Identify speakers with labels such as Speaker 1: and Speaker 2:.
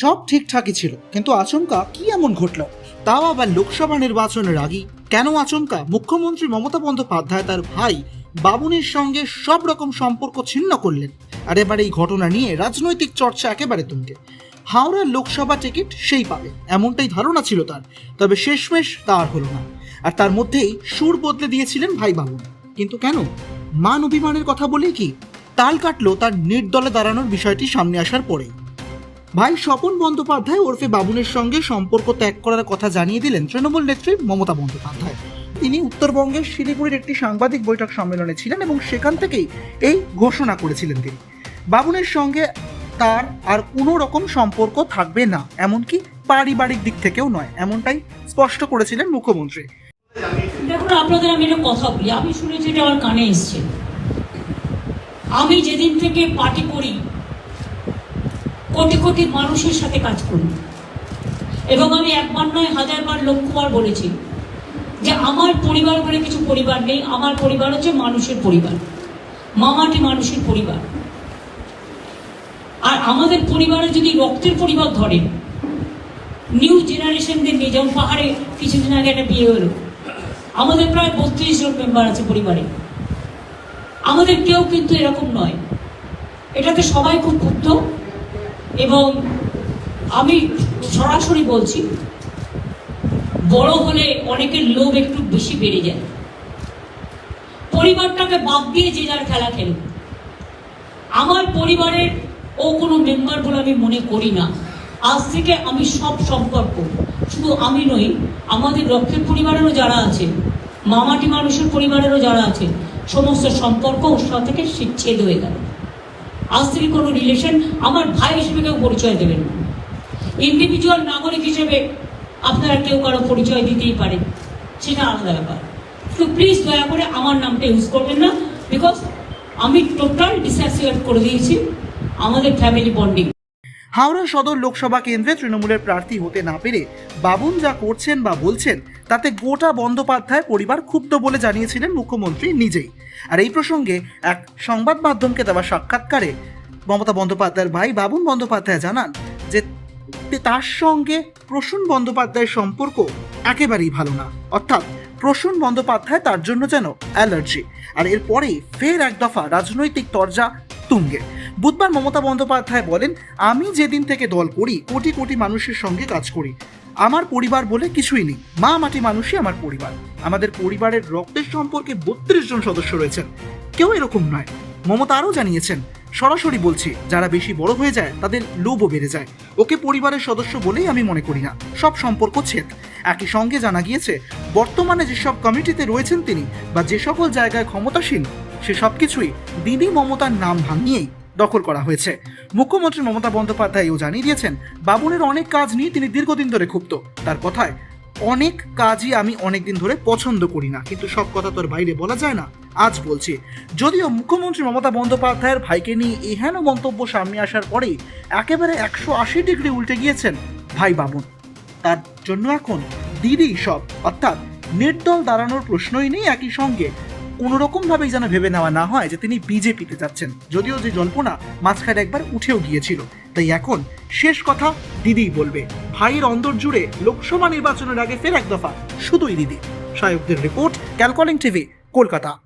Speaker 1: সব ঠিকঠাকই ছিল, কিন্তু আচমকা কি এমন ঘটল? তাও আবার লোকসভা নির্বাচনের আগেই কেন আচমকা? মুখ্যমন্ত্রী মমতা বন্দ্যোপাধ্যায় তার ভাই বাবুনির সঙ্গে সব রকম সম্পর্ক ছিন্ন করলেন। আর এবার এই ঘটনা নিয়ে রাজনৈতিক চর্চা একেবারে তুঙ্গে। হাওড়ার লোকসভা টিকিট সেই পাবে, এমনটাই ধারণা ছিল তার। তবে শেষমেশ তার হলো না। আর তার মধ্যেই সুর বদলে দিয়েছিলেন ভাই বাবুন কিন্তু কেন? মান অভিমানের কথা বলেই কি? তাল কাটলো তার নির্দলে দাঁড়ানোর বিষয়টি সামনে আসার পরেই। ভাই, স্বপন বন্দ্যোপাধ্যায় ওরফে বাবুনের সঙ্গে সম্পর্ক ত্যাগ করার কথা জানিয়ে দিলেন তৃণমূল নেত্রী মমতা বন্দ্যোপাধ্যায়। তিনি উত্তরবঙ্গের শিলিগুড়ির একটি সাংবাদিক বৈঠক সম্মেলনে ছিলেন এবং সেখান থেকেই এই ঘোষণা করেছিলেন তিনি। বাবুনের সঙ্গে তার আর কোনো রকম সম্পর্ক থাকবে না, এমনকি পারিবারিক দিক থেকেও নয়, এমনটাই স্পষ্ট করেছিলেন মুখ্যমন্ত্রী।
Speaker 2: দেখুন, আপনাদের আমি একটা কথা বলি, আমি শুনেছি এটা আমার কানে এসছে। আমি যেদিন থেকে পার্টি করি কোটি কোটি মানুষের সাথে কাজ করি এবং আমি একবার নয় হাজারবার লক্ষবার বলেছি যে আমার পরিবার বলে কিছু পরিবার নেই, আমার পরিবার হচ্ছে মানুষের পরিবার। মামাটি মানুষের পরিবার। আর আমাদের পরিবারে যদি রক্তের পরিবার ধরে, নিউ জেনারেশনদের নিয়ে যেমন পাহাড়ে কিছুদিন আগে একটা বিয়ে হলো। আমাদের প্রায় বত্রিশ জন মেম্বার আছে পরিবারে। আমাদের কেউ কিন্তু এরকম নয়। এটাতে সবাই খুব ক্ষুব্ধ। এবং আমি সরাসরি বলছি, বড় হলে অনেকের লোভ একটু বেশি বেড়ে যায়। পরিবারটাকে বাদ দিয়ে যে যার খেলা খেলুক। আমার পরিবারের ও কোনো মেম্বার বলে আমি মনে করি না। আজ থেকে আমি সব সম্পর্ক। শুধু আমি নই, আমাদের রক্ষের পরিবারেরও যারা আছে মামাটি মানুষের পরিবারেরও যারা আছে সমস্ত সম্পর্ক ওর থেকে ছেদ হয়ে গেল। আজ থেকে কোনো রিলেশন আমার ভাই হিসেবে কেউ পরিচয় দেবেন না। ইন্ডিভিজুয়াল নাগরিক হিসেবে আপনারা কেউ কারও পরিচয় দিতেই পারে সেটা আলাদা ব্যাপার। তো প্লিজ দয়া করে আমার নামটা ইউজ করবেন না বিকজ আমি টোটাল ডিসঅ্যাসোসিয়েট করে দিয়েছি। আমাদের ফ্যামিলি বন্ডিং
Speaker 1: হাওড়া সদর লোকসভা কেন্দ্রে তৃণমূলের প্রার্থী হতে না পেরে বাবুন যা করছেন বা বলছেন, তাতে গোটা বন্দ্যোপাধ্যায় পরিবার ক্ষুব্ধ বলে জানিয়েছিলেন মুখ্যমন্ত্রী নিজেই। আর এই প্রসঙ্গে এক সংবাদ মাধ্যমকে দেওয়া সাক্ষাৎকারে মমতা বন্দ্যোপাধ্যায়ের ভাই বাবুন বন্দ্যোপাধ্যায় জানান যে তার সঙ্গে প্রসূন বন্দ্যোপাধ্যায়ের সম্পর্ক একেবারেই ভালো না। অর্থাৎ প্রসূন বন্দ্যোপাধ্যায় তার জন্য যেন অ্যালার্জি, আর এরপরেই ফের এক দফা রাজনৈতিক তরজা তুঙ্গে। বুধবার মমতা বন্দ্যোপাধ্যায় বলেন, আমি যেদিন থেকে দল করি, কোটি কোটি মানুষের সঙ্গে কাজ করি। আমার পরিবার বলে কিছুই নেই। মা মাটি মানুষই আমার পরিবার। আমাদের পরিবারের রক্তের সম্পর্কে বত্রিশ জন সদস্য রয়েছেন। কেউ এরকম নয়। মমতা আরও জানিয়েছেন, সরাসরি বলছি, যারা বেশি বড় হয়ে যায়, তাদের লোভও বেড়ে যায়। ওকে পরিবারের সদস্য বলেই আমি মনে করি না। সব সম্পর্ক ছেদ। একই সঙ্গে জানা গিয়েছে, বর্তমানে যেসব কমিটিতে রয়েছেন তিনি, বা যে সকল জায়গায় ক্ষমতাসীন সে সব কিছুই দিদি মমতার নাম ভাঙিয়েই দখল করা হয়েছে। মুখ্যমন্ত্রী মমতা বন্দ্যোপাধ্যায়ও জানিয়ে দিয়েছেন বাবুনের অনেক কাজ নিয়ে তিনি দীর্ঘদিন ধরে ক্ষুব্ধ। তার কথায়, অনেক কাজই আমি অনেকদিন ধরে পছন্দ করি না, কিন্তু সব কথা তোর বাইরে বলা যায় না, আজ বলছি। যদিও মুখ্যমন্ত্রী মমতা বন্দ্যোপাধ্যায়ের ভাইকে নিয়ে এহেন মন্তব্য সামনে আসার পরেই একেবারে একশো আশি ডিগ্রি উল্টে গিয়েছেন ভাই বাবুন তার জন্য এখন দিদি সব, অর্থাৎ নির্দল দাঁড়ানোর প্রশ্নই নেই একই সঙ্গে। কোনো ভাবেই যেন ভেবে নেওয়া না হয় যে তিনি বিজেপিতে যাচ্ছেন। যদিও যে জল্পনা মাঝখানে একবার উঠেও গিয়েছিল। তাই এখন শেষ কথা দিদিই বলবে। ভাইয়ের অন্দর জুড়ে লোকসভা নির্বাচনের আগে ফের এক দফা শুধুই দিদি। সায়কদের রিপোর্ট, ক্যালকলিং টিভি, কলকাতা।